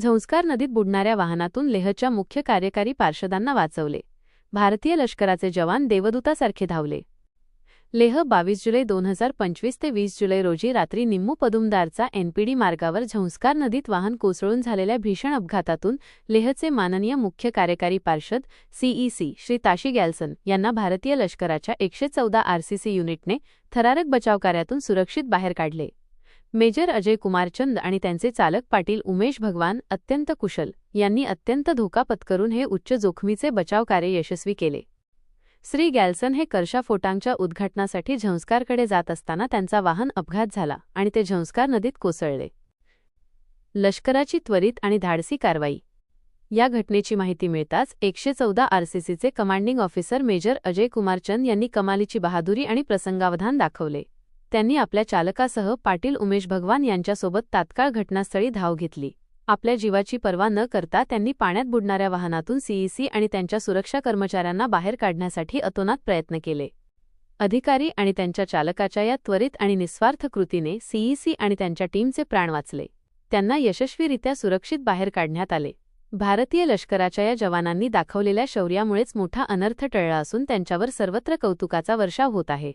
झंस्कार नदीत बुडणाऱ्या वाहनातून लेहच्या मुख्य कार्यकारी पार्षदांना वाचवले. भारतीय लष्कराचे जवान देवदूतासारखे धावले. लेह बावीस जुलै दोन हजार पंचवीस ते वीस जुलै रोजी रात्री निम्मू पदुमदारचा एनपीडी मार्गावर झंस्कार नदीत वाहन कोसळून झालेल्या भीषण अपघातातून लेहचे माननीय मुख्य कार्यकारी पार्षद सीईसी श्री ताशी गॅल्सन यांना भारतीय लष्कराच्या एकशे चौदा आरसीसी युनिटने थरारक बचावकार्यातून सुरक्षित बाहेर काढले. मेजर अजय कुमारचंद आणि त्यांचे चालक पाटील उमेश भगवान अत्यंत कुशल यांनी अत्यंत धोका पत्करून हे उच्च जोखमीचे बचाव कार्य यशस्वी केले. श्री गॅल्सन हे कर्शा फोटांगच्या उद्घाटनासाठी झंस्कारकडे जात असताना त्यांचा वाहन अपघात झाला आणि ते झंस्कार नदीत कोसळले. लष्कराची त्वरित आणि धाडसी कारवाई. या घटनेची माहिती मिळताच एकशे चौदा आरसीसीचे commanding officer major Ajay Kumarchand यांनी कमालीची बहादुरी आणि प्रसंगावधान दाखवले. त्यांनी आपल्या चालकासह पाटील उमेश भगवान यांच्यासोबत तात्काळ घटनास्थळी धाव घेतली. आपल्या जीवाची पर्वा न करता त्यांनी पाण्यात बुडणाऱ्या वाहनातून सीईसी आणि त्यांच्या सुरक्षा कर्मचाऱ्यांना बाहेर काढण्यासाठी अतोनात प्रयत्न केले. अधिकारी आणि त्यांच्या चालकाच्या या त्वरित आणि निस्वार्थ कृतीने सीईसी आणि त्यांच्या टीमचे प्राण वाचले. त्यांना यशस्वीरित्या सुरक्षित बाहेर काढण्यात आले. भारतीय लष्कराच्या या जवानांनी दाखवलेल्या शौर्यामुळेच मोठा अनर्थ टळला असून त्यांच्यावर सर्वत्र कौतुकाचा वर्षाव होत आहे.